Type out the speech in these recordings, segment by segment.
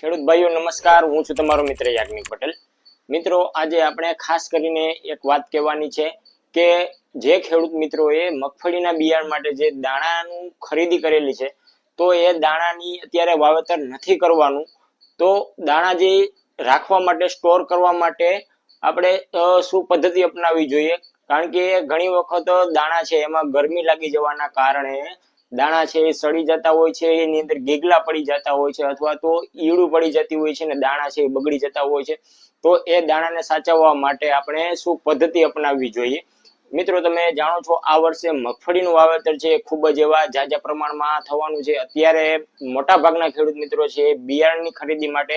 ખેડૂત ભાઈઓ, નમસ્કાર. હું છું તમારો મિત્ર યાજ્ઞિક પટેલ. મિત્રો, આજે આપણે ખાસ કરીને એક વાત કહેવાની છે કે જે ખેડૂત મિત્રોએ મગફળીના બિયારણ માટે જે દાણાનું ખરીદી કરેલી છે, તો એ દાણાની અત્યારે વાવેતર નથી કરવાનું. તો દાણા જે રાખવા માટે, સ્ટોર કરવા માટે આપણે શું પદ્ધતિ અપનાવવી જોઈએ? કારણ કે ઘણી વખત દાણા છે, એમાં ગરમી લાગી જવાના કારણે દાણા છે એ સડી જતા હોય છે, એની અંદર ગીગલા પડી જતા હોય છે અથવા તો ઈયળું પડી જતી હોય છે ને દાણા છે એ બગડી જતા હોય છે. તો એ દાણાને સાચવવા માટે આપણે શું પદ્ધતિ અપનાવવી જોઈએ? મિત્રો, તમે જાણો છો આ વર્ષે મગફળીનું વાવેતર છે ખૂબ જ એવા ઝાઝા પ્રમાણમાં થવાનું છે. અત્યારે મોટા ભાગના ખેડૂત મિત્રો છે બિયારણની ખરીદી માટે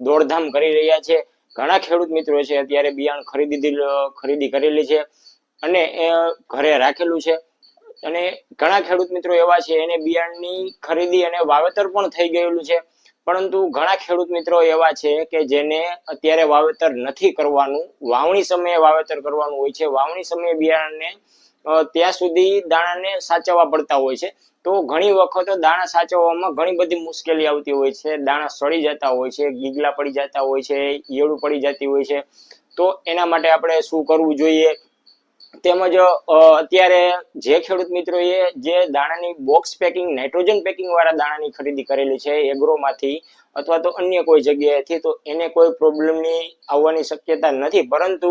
દોડધામ કરી રહ્યા છે. ઘણા ખેડૂત મિત્રો છે અત્યારે બિયારણ ખરીદી ખરીદી કરેલી છે અને એ ઘરે રાખેલું છે. અને ઘણા ખેડૂત મિત્રો એવા છે, એને બિયારણની ખરીદી અને વાવેતર પણ થઈ ગયેલું છે. પરંતુ ઘણા ખેડૂત મિત્રો એવા છે કે જેને અત્યારે વાવેતર નથી કરવાનું, વાવણી સમયે વાવેતર કરવાનું હોય છે. વાવણી સમયે બિયારણને ત્યાં સુધી દાણાને સાચવવા પડતા હોય છે. તો ઘણી વખત દાણા સાચવવામાં ઘણી બધી મુશ્કેલી આવતી હોય છે. દાણા સડી જતા હોય છે, ગીગલા પડી જતા હોય છે, ઈયળું પડી જતી હોય છે. તો એના માટે આપણે શું કરવું જોઈએ? તેમજ અત્યારે જે ખેડૂત મિત્રોએ જે દાણાની બોક્સ પેકિંગ નાઇટ્રોજન પેકિંગ વાળા દાણાની ખરીદી કરેલી છે, એગ્રોમાંથી અથવા તો અન્ય કોઈ જગ્યાએથી, તો એને કોઈ પ્રોબ્લેમની આવવાની શક્યતા નથી. પરંતુ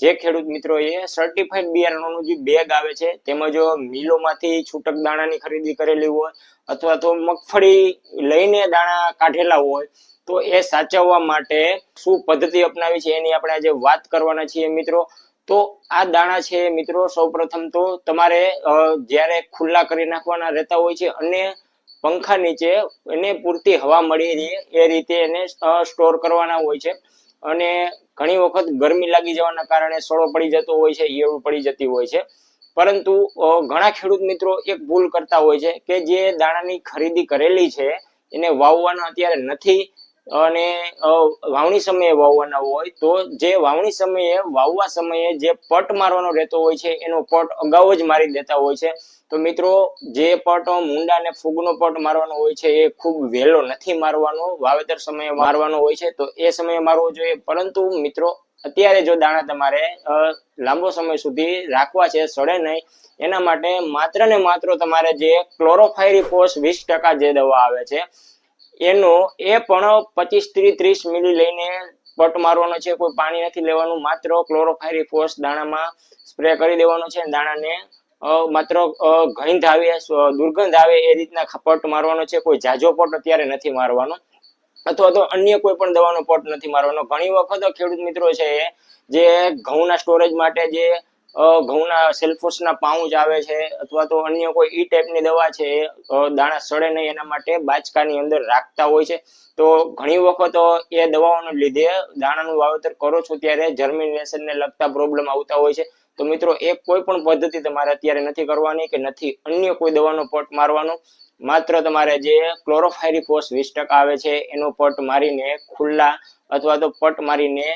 જે ખેડૂત મિત્રોએ સર્ટિફાઈડ બિયારણોનું જે બેગ આવે છે, તેમજ મિલોમાંથી છૂટક દાણાની ખરીદી કરેલી હોય અથવા તો મગફળી લઈને દાણા કાઢેલા હોય, તો એ સાચવવા માટે શું પદ્ધતિ અપનાવી છે, એની આપણે આજે વાત કરવાના છીએ મિત્રો. તો આ દાણા છે મિત્રો, સૌપ્રથમ તો તમારે જ્યારે ખુલ્લા કરી નાખવાના રહેતા હોય છે અને પંખા નીચે એને પૂરતી હવા મળી રહે એ રીતે એને સ્ટોર કરવાના હોય છે. અને ઘણી વખત ગરમી લાગી જવાના કારણે સડો પડી જતો હોય છે, ઈયળું પડી જતી હોય છે. પરંતુ ઘણા ખેડૂત મિત્રો એક ભૂલ કરતા હોય છે કે જે દાણાની ખરીદી કરેલી છે, એને વાવવાના અત્યારે નથી અને વાવણી સમયે વાવવાના હોય તો જે વાવણી સમયે, વાવવા સમયે જે પટ મારવાનો રહેતો હોય છે, એનો પટ અગાઉ જ મારી દેતા હોય છે. તો મિત્રો, જે પટ, મુંડા અને ફૂગનો પટ મારવાનો હોય છે, એ ખૂબ વહેલો નથી મારવાનો. વાવેતર સમયે મારવાનો હોય છે, તો એ સમયે મારવો જોઈએ. પરંતુ મિત્રો, અત્યારે જો દાણા તમારે લાંબો સમય સુધી રાખવા છે, સડે નહીં, એના માટે માત્ર ને માત્ર તમારે જે ક્લોરોફાયરી ક્લોરોફાયરીફોસ વીસ ટકા જે દવા આવે છે એનો એ પણ પચીસથી ત્રીસ મિલી લઈને પટ મારવાનો છે, કોઈ પાણી નથી લેવાનું, માત્ર ક્લોરોફાયરીફોસ દાણામાં સ્પ્રે કરી દેવાનો છે દાણાને માત્ર ગંધ આવે દુર્ગંધ આવે એ રીતના પટ મારવાનો છે, કોઈ જાજો પટ અત્યારે નથી મારવાનો. અથવા તો અન્ય કોઈ પણ દવાનો પટ નથી મારવાનો. ઘણી વખત ખેડૂત મિત્રો છે જે ઘઉંના સ્ટોરેજ માટે જે ઘઉંના સેલ્ફોસના પાઉચ આવે છે, અથવા તો અન્ય કોઈ ઈ ટાઈપની દવા છે એ દાણા સડે નહીં એના માટે બાચકાની અંદર રાખતા હોય છે. તો ઘણી વખત એ દવાઓને લીધે દાણાનું વાવેતર કરો છો ત્યારે જર્મિનેશનને લગતા પ્રોબ્લેમ આવતા હોય છે. તો મિત્રો, એ કોઈ પણ પદ્ધતિ તમારે અત્યારે નથી કરવાની કે નથી અન્ય કોઈ દવાનો પટ મારવાનો. માત્ર તમારે જે ક્લોરોફાયરીફોસ વીસ ટકા આવે છે, એનો પટ મારીને ખુલ્લા અથવા તો પટ મારીને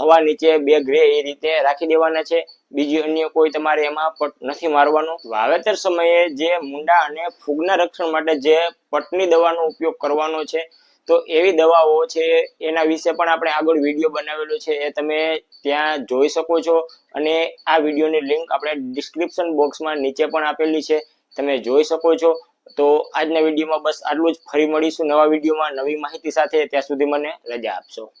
હવા નીચે બે ગ્રે એ રીતે રાખી દેવાના છે. બીજી અન્ય કોઈ તમારે એમાં પટ નથી મારવાનો. વાવેતર સમયે જે મુંડા અને ફૂગના રક્ષણ માટે જે પટની દવાનો ઉપયોગ કરવાનો છે, તો એવી દવાઓ છે, એના વિશે પણ આપણે આગળ વીડિયો બનાવેલો છે, એ તમે ત્યાં જોઈ શકો છો. અને આ વિડીયોની લિંક આપણે ડિસ્ક્રિપ્શન બોક્સમાં નીચે પણ આપેલી છે, તમે જોઈ શકો છો. તો આજના વિડીયોમાં બસ આટલું જ. ફરી મળીશું નવા વિડીયોમાં નવી માહિતી સાથે. ત્યાં સુધી મને રજા આપશો.